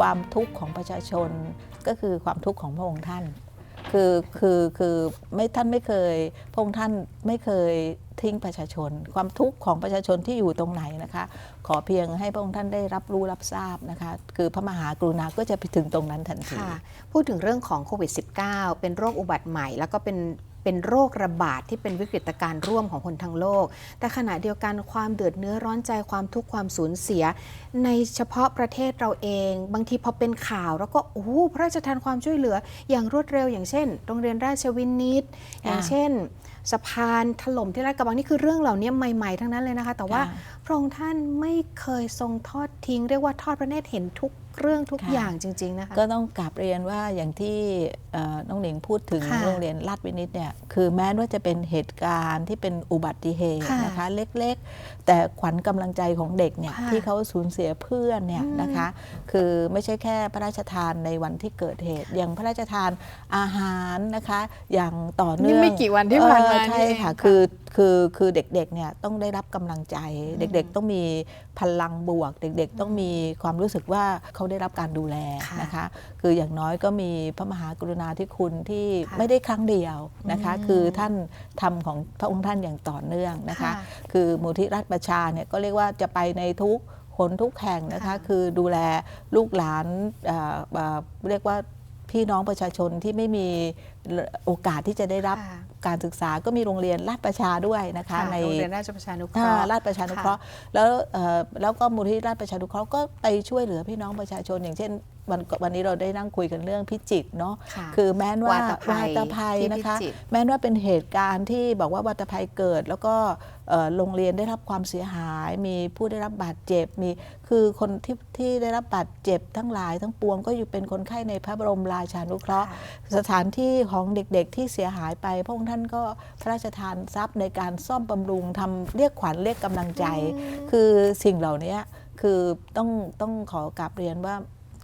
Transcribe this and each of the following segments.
ความทุกข์ของประชาชนก็คือความทุกข์ของพระองค์ท่าน คือคือคือไม่ท่านไม่เคยพระองค์ท่านไม่เคยทิ้งประชาชน ความทุกข์ของประชาชนที่อยู่ตรงไหนนะคะ ขอเพียงให้พระองค์ท่านได้รับรู้รับทราบนะคะ คือพระมหากรุณาก็จะไปถึงตรงนั้นทันทีพูดถึงเรื่องของโควิด -19 เป็นโรคอุบัติใหม่ แล้วก็เป็น เป็นโรคระบาดที่เป็นวิกฤตการณ์ร่วมของคนทั้งโลก แต่ขณะเดียวกันความเดือดเนื้อร้อนใจความทุกข์ความสูญเสีย ในเฉพาะประเทศเราเอง บางทีพอเป็นข่าวแล้วก็โอ้โหพระราชทานความช่วยเหลืออย่างรวดเร็ว อย่างเช่น โรงเรียนราชวินิต อย่างเช่น สะพานถล่มที่ลาดกระบังนี่คือเรื่องเหล่านี้ใหม่ ๆ ทั้งนั้นเลยนะคะ แต่ว่าค่ะพระองค์ท่านไม่เคยทรงทอดทิ้ง เรียกว่าทอดพระเนตรเห็นทุก เรื่องทุกค่ะอย่างจริง ๆ นะคะ ก็ต้องกลับเรียนว่าอย่างที่เอ่อน้องหนิงพูดถึงค่ะโรงเรียนลาดวินิตเนี่ยคือแม้ว่าจะเป็นเหตุการณ์ที่เป็นอุบัติเหตุค่ะนะคะเล็กๆ แต่ขวัญกำลังใจของเด็กเนี่ยค่ะที่เขาสูญเสียเพื่อนเนี่ยอืมนะคะคือไม่ใช่แค่พระราชทานในวันที่เกิดเหตุ อย่างพระราชทานอาหารนะคะ อย่างต่อเนื่องนี่ไม่กี่วันที่ผ่านมาเออใช่นี่เองค่ะค่ะคือคือคือเด็กๆเนี่ยต้องได้รับกำลังใจ เด็กๆต้องมีพลังบวก เด็กๆ ต้องมีความรู้สึกว่าเขาได้รับการดูแลค่ะนะคะ คืออย่างน้อยก็มีพระมหากรุณาธิคุณที่ค่ะไม่ได้ครั้งเดียวนะคะอืมคือท่านทำของพระองค์ท่านอย่างต่อเนื่องนะคะค่ะคือมูลที่รัฐประชาเนี่ยก็เรียกว่าจะไปในทุกคนทุกแห่งนะคะค่ะคือดูแลลูกหลานเอ่อเอ่อเรียกว่า พี่น้องประชาชนที่ไม่มีโอกาสที่จะได้รับค่ะการศึกษาก็มีโรงเรียนราชประชาด้วยนะคะค่ะในโรงเรียนราชประชานุเคอ่าราะห์ราชประชานุเคราะห์แล้วเอ่อแล้วก็มูลที่ราชประชานุเคราะห์ก็ไปช่วยเหลือพี่น้องประชาชน อย่างเช่น วันวันนี้เราได้นั่งคุยกันเรื่องพิจิตรเนาะค่ะคือแม้นว่าวาตภัยตภัยที่นะคะพิจิตรแม้นว่าเป็นเหตุการณ์ที่บอกว่าวาตภัยเกิด แล้วก็เอ่อโรงเรียนได้รับความเสียหาย มีผู้ได้รับบาดเจ็บมีคือคนที่ที่ได้รับบาดเจ็บทั้งหลายทั้งปวงก็อยู่เป็นคนไข้ในพระบรมราชานุเคราะห์ค่ะสถานที่ของเด็กๆที่เสียหายไป พระองค์ท่านก็พระราชทานทรัพย์ในการซ่อมบำรุงทำเรียกขวัญเรียกกำลังใจ คือสิ่งเหล่านี้คือต้องต้องขอกราบเรียนว่า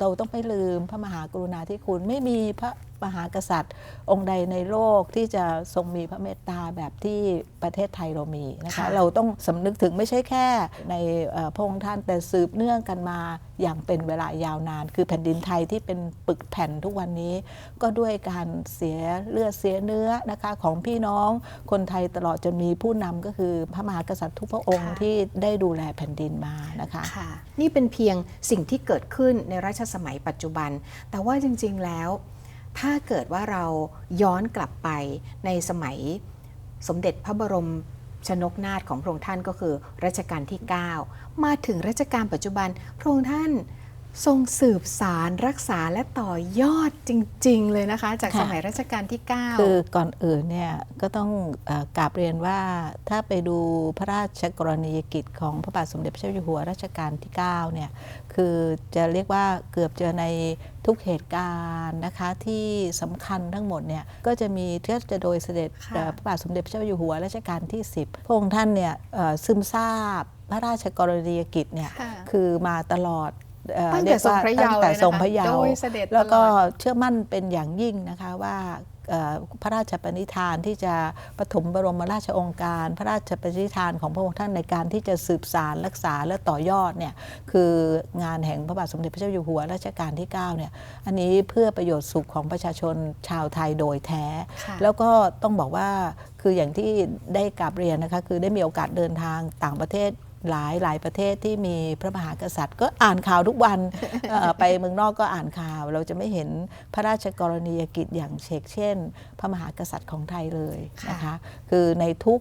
เราต้องไม่ลืมพระมหากรุณาธิคุณ ไม่มีพระมหากษัตริย์ องค์ใดในโลกที่จะทรงมีพระเมตตาแบบที่ประเทศไทยเรามีนะคะค่ะเราต้องสำนึกถึงไม่ใช่แค่ในเอ่อพระองค์ท่านแต่สืบเนื่องกันมาอย่างเป็นเวลายาวนาน คือแผ่นดินไทยที่เป็นปึกแผ่นทุกวันนี้ ก็ด้วยการเสียเลือดเสียเนื้อนะคะของพี่น้องคนไทยตลอดจนมีผู้นำก็คือพระมหากษัตริย์ทุกพระองค์ค่ะที่ได้ดูแลแผ่นดินมานะคะค่ะนี่เป็นเพียงสิ่งที่เกิดขึ้นในรัชสมัยปัจจุบัน แต่ว่าจริง ๆ แล้ว ถ้าเกิดว่าเราย้อนกลับไปในสมัยสมเด็จพระบรมชนกนาถของพระองค์ท่านก็คือรัชกาลที่ 9 มาถึงรัชกาลปัจจุบันพระองค์ท่าน ทรงสืบสารรักษาและต่อยอดจริง ๆ เลยนะคะ จากค่ะสมัยรัชกาลที่ 9 คือก่อนอื่นเนี่ยก็ต้องเออกราบเรียนว่าถ้าไปดูพระราชกรณียกิจของพระบาทสมเด็จพระเจ้าอยู่หัวรัชกาลที่ 9 เนี่ยคือจะเรียกว่าเกือบจะในทุกเหตุการณ์นะคะที่สำคัญทั้งหมดเนี่ยก็จะมีเทือจะโดยเสด็จค่ะเอ่อพระบาทสมเด็จพระเจ้าอยู่หัวรัชกาลที่ 10 พระองค์ท่านเนี่ยเอ่อซึมซาบพระราชกรณียกิจเนี่ยค่ะคือมาตลอดเอ่อ ตั้งเรีแต่ยกทรงว่าพระตั้เยางว์แต่เลยนะคะทรงพระเยาโดว์ยเสด็จแล้วก็ตลอดเชื่อมั่นเป็นอย่างยิ่งนะคะว่าเอ่อพระราชปณิธานที่จะปฐมบรมราชโองการ พระราชปณิธานของพระองค์ท่านในการที่จะสืบสารรักษาและต่อยอดเนี่ยคืองานแห่งพระบาทสมเด็จพระเจ้าอยู่หัวรัชกาลที่9เนี่ยอันนี้เพื่อประโยชน์สุขของประชาชนชาวไทยโดยแท้ค่ะแล้วก็ต้องบอกว่าคืออย่างที่ได้กราบเรียนนะคะคือได้มีโอกาสเดินทางต่างประเทศ หลายหลายประเทศที่มีพระมหากษัตริย์ ก็อ่านข่าวทุกวันเอ่อไปเมืองนอกก็อ่านข่าว เราจะไม่เห็นพระราชกรณียกิจอย่างเชกเช่น พระมหากษัตริย์ของไทยเลยนะคะคือในทุก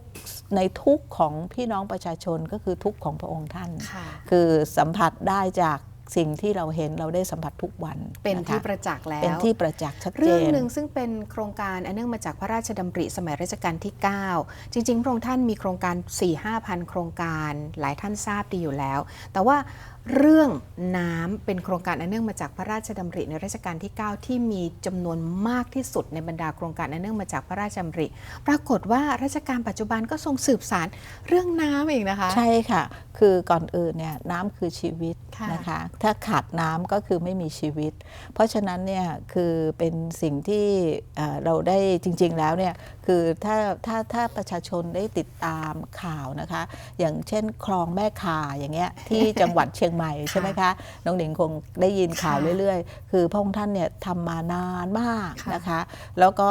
ในทุกของพี่น้องประชาชนก็คือทุกของพระองค์ท่านค่ะคือสัมผัสได้จาก สิ่งที่เราเห็นเราได้สัมผัสทุกวันะเป็นที่คะประจักษ์แล้ว เป็นที่ประจักษ์ชัดเจนเรื่องหนึ่งซึ่งเป็นโครงการอันเนื่องมาจากพระราชดำริสมัยรัชกาลที่ 9 จริงๆ พระองค์ท่านมีโครงการ4-5พันโครงการหลายท่านทราบดีอยู่แล้ว แต่ว่า เรื่องน้ำเป็นโครงการอันเนื่องมาจากพระราชดำริในรัชกาลที่ 9 ที่มีจำนวนมากที่สุดในบรรดาโครงการอันเนื่องมาจากพระราชดำริ ปรากฏว่ารัชกาลปัจจุบันก็ทรงสืบสารเรื่องน้ำเองนะคะ ใช่ค่ะ คือก่อนอื่นเนี่ยน้ำคือชีวิตค่ะนะคะ ถ้าขาดน้ำก็คือไม่มีชีวิต เพราะฉะนั้นเนี่ยคือเป็นสิ่งที่เอ่อเราได้จริง ๆ แล้วเนี่ยคือถ้าถ้าถ้าประชาชนได้ติดตามข่าวนะคะ อย่างเช่นคลองแม่คาอย่างเงี้ยที่จังหวัดเชียงใหม่ใช่ไหมคะน้องหนิงคงได้ยินข่าวค่ะเรื่อยๆ คือพระองค์ท่านเนี่ยทำมานานมากค่ะนะคะ แล้วก็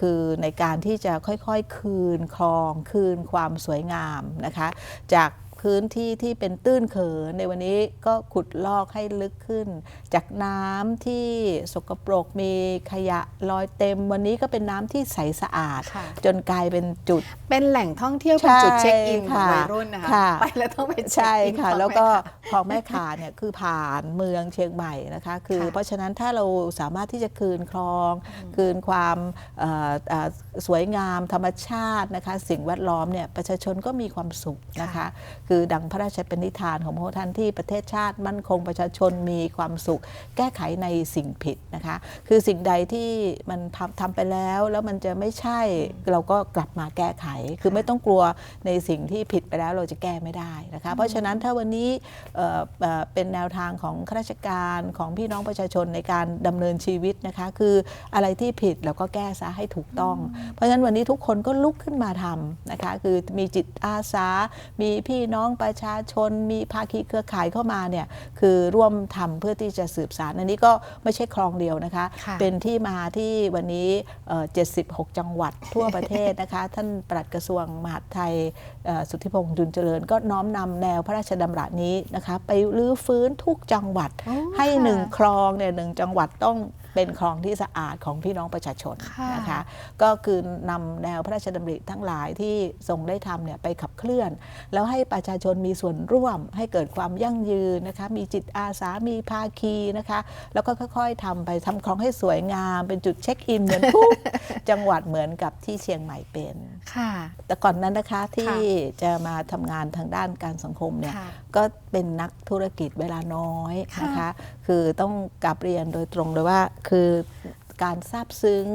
คือในการที่จะค่อยๆ คืนคลองคืนความสวยงามนะคะ จาก พื้นที่ที่เป็นตื้นเขินในวันนี้ก็ขุดลอกให้ลึกขึ้น จากน้ำที่สกปรกมีขยะลอยเต็ม วันนี้ก็เป็นน้ำที่ใสสะอาดค่ะจนกลายเป็นจุด เป็นแหล่งท่องเที่ยวเป็นจุดเช็คอินของใช่วัยรุ่นนะคะค่ะไปแล้วต้องไปเช็คใช่อินค่ะของแล้วก็ม่ค้าคลองแม่ขาเนี่ยคือผ่านเมืองเชียงใหม่นะคะคือค่ะเพราะฉะนั้นถ้าเราสามารถที่จะคืนคลอง คืนความเอ่อเอ่อสวยงามธรรมชาตินะคะ สิ่งแวดล้อมเนี่ยประชาชนก็มีความสุขนะคะคือดังพระราชปณิธานของพระองค์ท่านที่ประเทศชาติมั่นคงประชาชนมีความสุข แก้ไขในสิ่งผิดนะคะ คือสิ่งใดที่มันทำทำไปแล้วแล้วมันจะไม่ใช่เราก็กลับมาแก้ไข คือไม่ต้องกลัวในสิ่งที่ผิดไปแล้วเราจะแก้ไม่ได้นะคะ เพราะฉะนั้นถ้าวันนี้เอ่อเอ่อเป็นแนวทางของข้าราชการของพี่น้องประชาชนในการดำเนินชีวิตนะคะ คืออะไรที่ผิดเราก็แก้ซะให้ถูกต้อง เพราะฉะนั้นวันนี้ทุกคนก็ลุกขึ้นมาทำนะคะ คือมีจิตอาสา มีพี่น้องประชาชนมีภาคีเครือข่ายเข้ามาเนี่ยคือร่วมทำเพื่อที่จะสืบสารอันนี้ก็ไม่ใช่คลองเดียวนะคะค่ะเป็นที่มาที่วันนี้เอ่อ76 จังหวัดทั่วประเทศนะคะ ท่านปลัดกระทรวงมหาดไทยเอ่อสุทธิพงษ์จุนเจริญ ก็น้อมนำแนวพระราชดำรัสนี้นะคะ ไปรื้อฟื้นทุกจังหวัดอ๋อให้ค่ะหนึ่งคลองเนี่ยหนึ่งจังหวัดต้อง เป็นคลองที่สะอาดของพี่น้องประชาชนค่ะนะคะก็คือนำแนวพระราชดำริทั้งหลายที่ทรงได้ทำเนี่ยไปขับเคลื่อน แล้วให้ประชาชนมีส่วนร่วม ให้เกิดความยั่งยืนนะคะมีจิตอาสามีภาคีนะคะแล้วก็ค่อยๆทำไปทำคลองให้สวยงาม เป็นจุดเช็คอินเหมือนทุกจังหวัดเหมือนกับที่เชียงใหม่เป็นค่ะแต่ก่อนนั้นนะคะที่ค่ะจะมาทำงานทางด้านการสังคมเนี่ยค่ะก็เป็นนักธุรกิจเวลาน้อยนะคะค่ะคือต้องกลับเรียนโดยตรงเลยว่าคือการซาบซึ้ง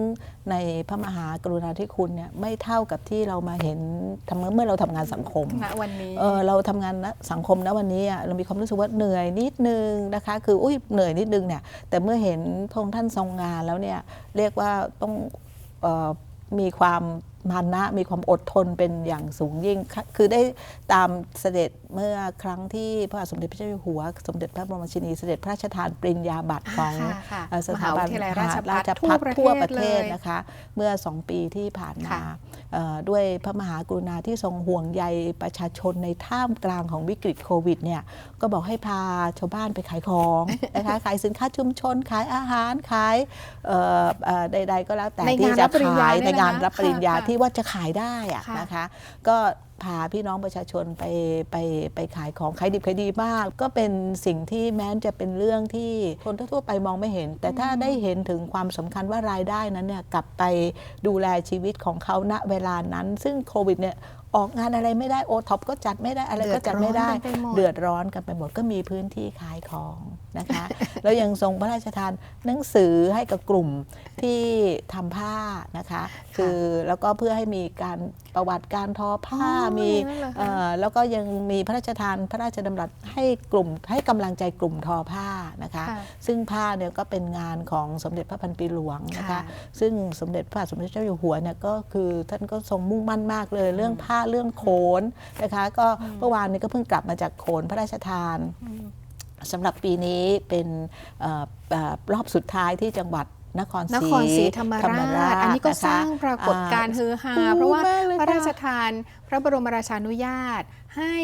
ในพระมหากรุณาธิคุณเนี่ยไม่เท่ากับที่เรามาเห็นทำเมื่อเราทำงานสังคมณวันนี้เออเราทำงานนะสังคมนะวันนี้อะเรามีความรู้สึกว่าเหนื่อยนิดนึงนะคะ คืออุ้ยเหนื่อยนิดนึงเนี่ยแต่เมื่อเห็นพระองค์ท่านทรงงานแล้วเนี่ยเรียกว่าต้องเออมีความ มานะมีความอดทนเป็นอย่างสูงยิ่งค่ะคือได้ตามเสด็จเมื่อครั้งที่พระบาทสมเด็จพระเจ้าอยู่หัว สมเด็จพระบรมราชินีเสด็จพระราชทานปริญญาบัตรของค่ะค่ะเอ่อสถาบันมหาวิทยาลัยราชภัฏราชทั่วภัฏประเทศทั่วประเทศเลยนะคะ เมื่อสองปีที่ผ่านมาค่ะเอ่อด้วยพระมหากรุณาที่ทรงห่วงใยประชาชนในท่ามกลางของวิกฤตโควิดเนี่ยก็บอกให้พาชาวบ้านไปขายของนะคะขายสินค้าชุมชน ขายอาหารขายเอ่อเอ่อใดๆก็แล้วแต่ในที่งานจะรับปริญญาขายเนี่ยในงานนะคะรับปริญญาค่ะที่ว่าจะขายได้อะค่ะ นะคะ ก็พาพี่น้องประชาชนไปไปไปขายของขายดิบขายดีมาก ก็เป็นสิ่งที่แม้จะเป็นเรื่องที่คนทั่วๆไปมองไม่เห็น แต่ถ้าได้เห็นถึงความสำคัญว่ารายได้นั้นเนี่ยกลับไปดูแลชีวิตของเขาณเวลานั้น ซึ่งโควิดเนี่ยออกงานอะไรไม่ได้โอท็อปก็จัดไม่ได้อะไรก็จัดไม่ได้ เดือดร้อนกันไปหมดเดือดร้อนกันไปหมดก็มีพื้นที่ขายของ นะคะ แล้วยังทรงพระราชทานหนังสือให้กับกลุ่มที่ทำผ้านะคะ คือแล้วก็เพื่อให้มีการประวัติการทอผ้าอ๋อมีอย่างนั้นเหรอคะเอ่อแล้วก็ยังมีพระราชทานพระราชดำรัสให้กลุ่มให้กำลังใจกลุ่มทอผ้านะคะค่ะซึ่งผ้าเนี่ยก็เป็นงานของสมเด็จพระพันปีหลวงนะคะค่ะซึ่งสมเด็จพระบาทสมเด็จเจ้าอยู่หัวเนี่ยก็คือท่านก็ทรงมุ่งมั่นมากเลยเรื่องผ้าเรื่องโขนนะคะ ก็เมื่อวานนี้ก็เพิ่งกลับมาจากโขนพระราชทาน สำหรับปีนี้เป็นเอ่อเอ่อรอบสุดท้ายที่จังหวัดนครศนรีครศรีธรรมราช อันนี้ก็ะคะสร้างปรากฏการณ์อ่ฮือฮาโอ้เพราะว่าแม่เลยพระราชค่ะทานพระบรมราชานุญาตให้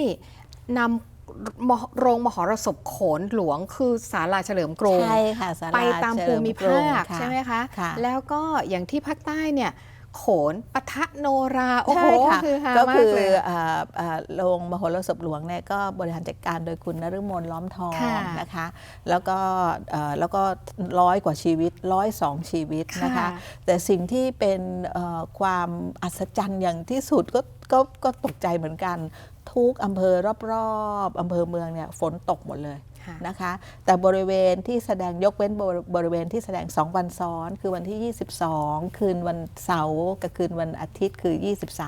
นำมหโรงมหรสพโขนหลวงคือศาลาเฉลิมกรุงใช่ค่ะศลไปตามเฉภูลิมิกรุภางคค่ะใช่ไหมคะค่ะแล้วก็อย่างที่ภาคใต้เนี่ย โขนปะทะโนราโอ้โหใช่ค่ะคือฮาก็มาคืกอเลยอ่าอ่าโรงมโหรสพหลวงเนี่ยก็บริหารจัดการโดยคุณนฤมลล้อมทองค่ะนะคะ แล้วก็เอ่อแล้วก็ร้อยกว่าชีวิตร้อยสองชีวิตนะคะค่ะแต่สิ่งที่เป็นเอ่อความอัศจรรย์อย่างที่สุดก็ก็ก็ตกใจเหมือนกัน ทุกอำเภอรอบๆอำเภอเมืองเนี่ยฝนตกหมดเลยค่ะ นะคะ แต่บริเวณที่แสดงยกเว้นบริบริเวณที่แสดง 2 วันซ้อน คือวันที่ 22 คืนวันเสาร์กับคืนวันอาทิตย์คือ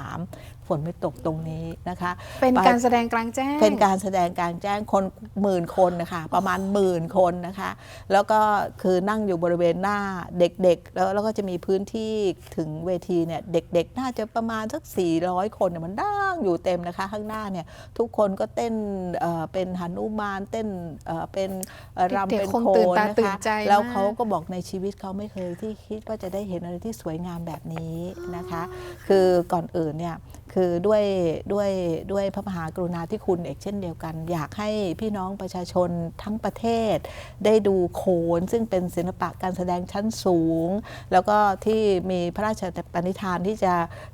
23 ฝนไม่ตกตรงนี้นะคะ เป็นไปการแสดงกลางแจ้ง เป็นการแสดงกลารแจ้งคนหมื่นคนนะคะประมาณหมื่นคนนะคะ แล้วก็คือนั่งอยู่บริเวณหน้าเด็กๆ แล้วแล้วก็จะมีพื้นที่ถึงเวทีเนี่ยเด็กๆ น่าจะประมาณสัก 400 คนเนี่ยมันนั่งอยู่เต็มนะคะ ข้างหน้าเนี่ยทุกคนก็เต้นเอ่อเป็นหนุมานเต้นเอ่อเป็นเอ่อรำเด็กๆเป็นคงโคตื่นนตานะตื่นคะใจแล้วมากเขาก็บอกในชีวิตเขาไม่เคยที่คิดว่าจะได้เห็นอะไรที่สวยงามแบบนี้นะคะ คือก่อนอื่นเนี่ย คือด้วยด้วยด้วยพระมหากรุณาธิคุณเอกเช่นเดียวกัน อยากให้พี่น้องประชาชนทั้งประเทศ ได้ดูโขนซึ่งเป็นศิลปะการแสดงชั้นสูง แล้วก็ที่มีพระราชปณิธานที่จะ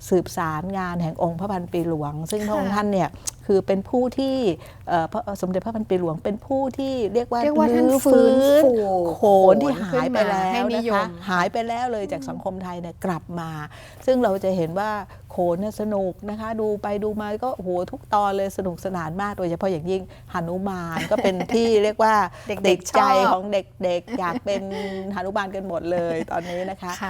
สืบสารงานแห่งองค์พระพันปีหลวง ซึ่งพระองค์ท่านเนี่ย คือเป็นผู้ที่เอ่อพระสมเด็จพระพันปีหลวงเป็นผู้ที่เรียกว่าเรียกว่าท่านลื้อฟื้นฟูโขนที่หายไปแล้ให้วนินะยคะมหายไปแล้วเลยจากสังคมไทยเนี่ยกลับมา ซึ่งเราจะเห็นว่าโขนเนี่ยสนุกนะคะ ดูไปดูมาก็โอ้โหทุกตอนเลยสนุกสนานมาก โดยเฉพาะอย่างยิ่งหนุมานก็เป็นที่เรียกว่าเด็กๆติดใจชอบของเด็กๆอยากเป็นหนุมานกันหมดเลยตอนนี้นะคะค่ะ